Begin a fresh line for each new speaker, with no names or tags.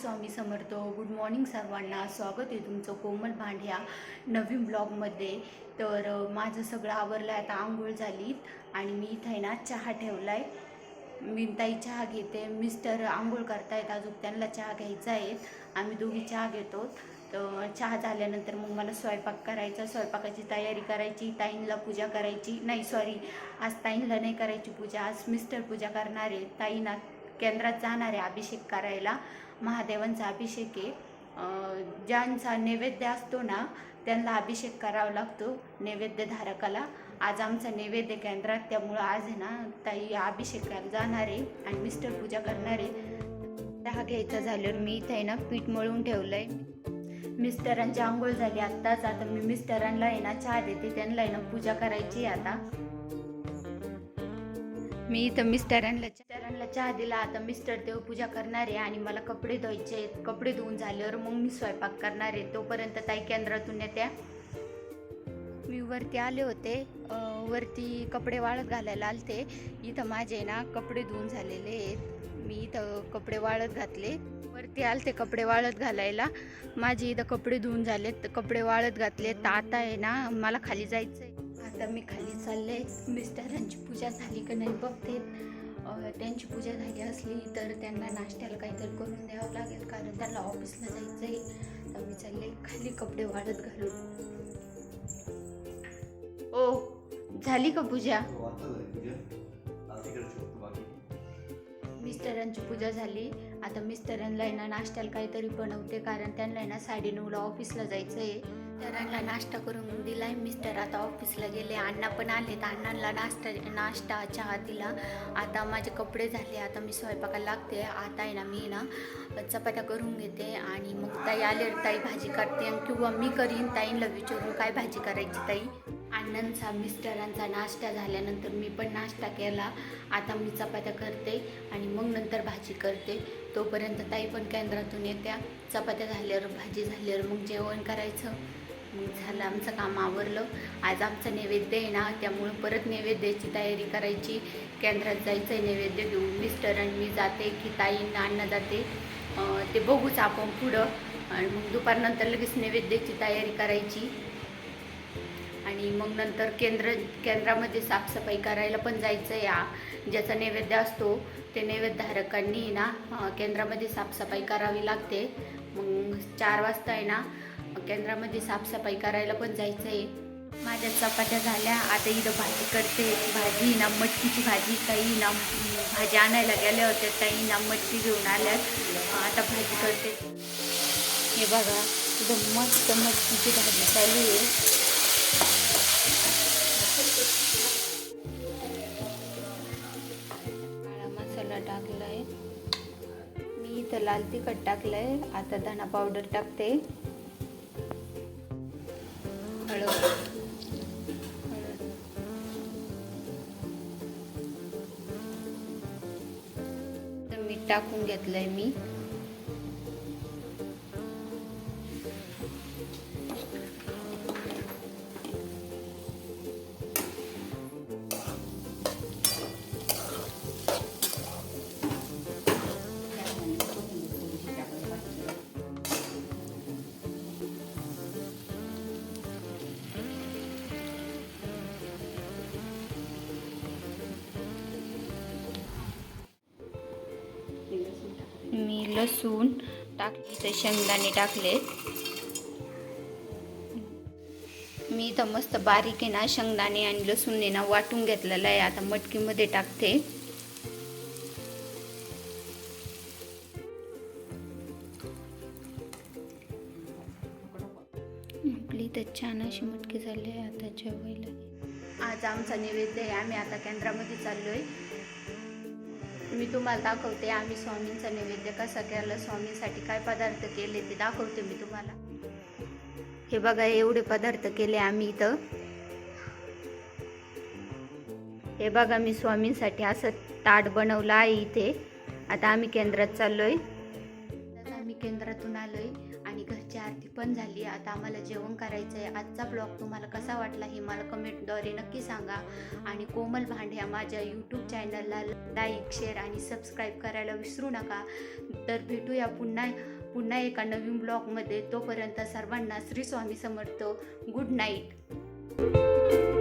स्वामी Samarth. Good morning सर्वांना. स्वागत आहे तुमचं कोमल भांड ह्या नवीन ब्लॉगमध्ये तर माझं सगळं आवरलं आहे आता आंघोळ झाली आणि मी इथं आहे ना चहा ठेवला आहे मी ताई चहा घेते. मिस्टर आंघोळ करतायत अजून. त्यांना चहा घ्यायचा आहे. आम्ही दोघी चहा घेतो. तर चहा झाल्यानंतर मग मला स्वयंपाक करायचा. स्वयंपाकाची तयारी करायची. ताईंला पूजा करायची. नाही सॉरी आज ताईंला नाही करायची पूजा. आज मिस्टर पूजा करणार आहे. ताईंना केंद्रात जाणार आहे अभिषेक करायला महादेवांचा अभिषेक आहे. ज्यांचा नैवेद्य असतो ना त्यांना अभिषेक करावा लागतो नैवेद्यधारकाला. आज आमचा नैवेद्य केंद्रात त्यामुळं आज आहे ना ताई अभिषेकाला जाणारे आणि मिस्टर पूजा करणारे दहा घ्यायचा झाल्यावर मी इथे आहे ना पीठ मळून ठेवलं आहे मिस्टरांची आंघोळ झाली आत्ताच. आता मी मिस्टरांना आहे ना चहा देते. त्यांना आहे ना पूजा करायची आहे आता. मी इथं मिस्टरांना चरणला चहा दिला. आता मिस्टर देवपूजा करणार आहे आणि मला कपडे धुवायचे आहेत. कपडे धुवून झाल्यावर मग मी स्वयंपाक करणार आहे. तोपर्यंत ताई केंद्रातून येत्या. मी वरती आले होते. वरती कपडे वाळत घालायला आलते. इथं माझे ना कपडे धुवून झालेले आहेत. मी इथं कपडे वाळत घातले. वरती आलते कपडे वाळत घालायला. माझे इथं कपडे धुवून झालेत. कपडे वाळत घातले तर आता आहे ना मला खाली जायचं आता मी खाली चालले. मिस्टरांची पूजा झाली का नाही बघते. त्यांची पूजा झाली असली तर त्यांना नाश्त्याला काहीतरी करून द्यावं लागेल कारण त्यांना ऑफिसला जायचं आहे. तर मी चालले खाली कपडे वाळत घालून. ओ झाली का पूजा? मिस्टरांची पूजा झाली. आता मिस्टरांना ना नाश्त्याला काहीतरी बनवते कारण त्यांना ना साडे नऊला ऑफिसला जायचं आहे. मिस्टरांना नाश्ता करून दिलाय. मिस्टर आता ऑफिसला गेले. अण्णा पण आले तर अण्णांना नाश्ता नाश्ता चहा दिला. आता माझे कपडे झाले. आता मी स्वयंपाकाला लागते. आता आहे ना मी ना चपात्या करून घेते आणि मग ताई आले. ताई भाजी करते किंवा मी करीन. ताईंना विचारून काय भाजी करायची ताई? अण्णांचा मिस्टरांचा नाश्ता झाल्यानंतर मी पण नाश्ता केला. आता मी चपात्या करते आणि मग नंतर भाजी करते. तोपर्यंत ताई पण केंद्रातून येत्या. चपात्या झाल्यावर भाजी झाल्यावर मग जेवण करायचं. झालं आमचं काम आवरलं. आज आमचं नैवेद्य आहे ना त्यामुळं परत नैवेद्याची तयारी करायची. केंद्रात जायचं आहे नैवेद्य घेऊन मिस्टर आणि मी जाते की ताई अन्न जाते. ते बघूच आपण पुढं. आणि मग दुपारनंतर लगेच नैवेद्याची तयारी करायची. आणि मग नंतर केंद्र केंद्रामध्ये साफसफाई करायला पण जायचं या ज्याचा नैवेद्य असतो ते नैवेद्यधारकांनी ना केंद्रामध्ये साफसफाई करावी लागते. मग चार वाजता आहे ना केंद्रामध्ये साफसफाई करायला पण जायचं आहे माझ्या चपात्या झाल्या आता इथं भाजी करते. भाजी ना मटकीची भाजी काही ना भाजी आणायला गेल्या होत्या काही ना मटकी घेऊन आल्यात आता भाजी करते. हे बघा इथं मस्त मटकीची भाजी चालू आहे. काळा मसाला मी इथं लाल तिखट टाकलंय. आता धना पावडर टाकते. हळद तर मीठ टाकून घेतलंय मी. मी लसूण टाकली तर शेंगदाणे टाकले. मी इथं मस्त बारीक आहे ना शेंगदाणे आणि लसूण आहे ना वाटून घेतलेलं आहे. आता मटकीमध्ये टाकते. आपली तर छान अशी मटकी झाली आहे आता जेवायला. आज आमचा नैवेद्य आहे आम्ही आता केंद्रामध्ये चाललोय. मी तुम्हाला दाखवते आम्ही स्वामींचा नैवेद्य कसा केला स्वामींसाठी काय पदार्थ केले ते दाखवते मी तुम्हाला. हे बघा एवढे पदार्थ केले आम्ही इथं. हे बघा मी स्वामींसाठी असं ताट बनवलं आहे इथे. आता आम्ही केंद्रात चाललोय. आता आम्ही केंद्रातून आलोय. आहे आरती पण झाली. आता आम्हाला जेवण करायचं आहे आजचा ब्लॉग तुम्हाला कसा वाटला हे मला कमेंटद्वारे नक्की सांगा. आणि कोमल भांड्या माझ्या यूट्यूब चॅनलला लाईक शेअर आणि सबस्क्राईब करायला विसरू नका. तर भेटूया पुन्हा पुन्हा एका नवीन ब्लॉगमध्ये तोपर्यंत सर्वांना श्री स्वामी समर्थ. Good night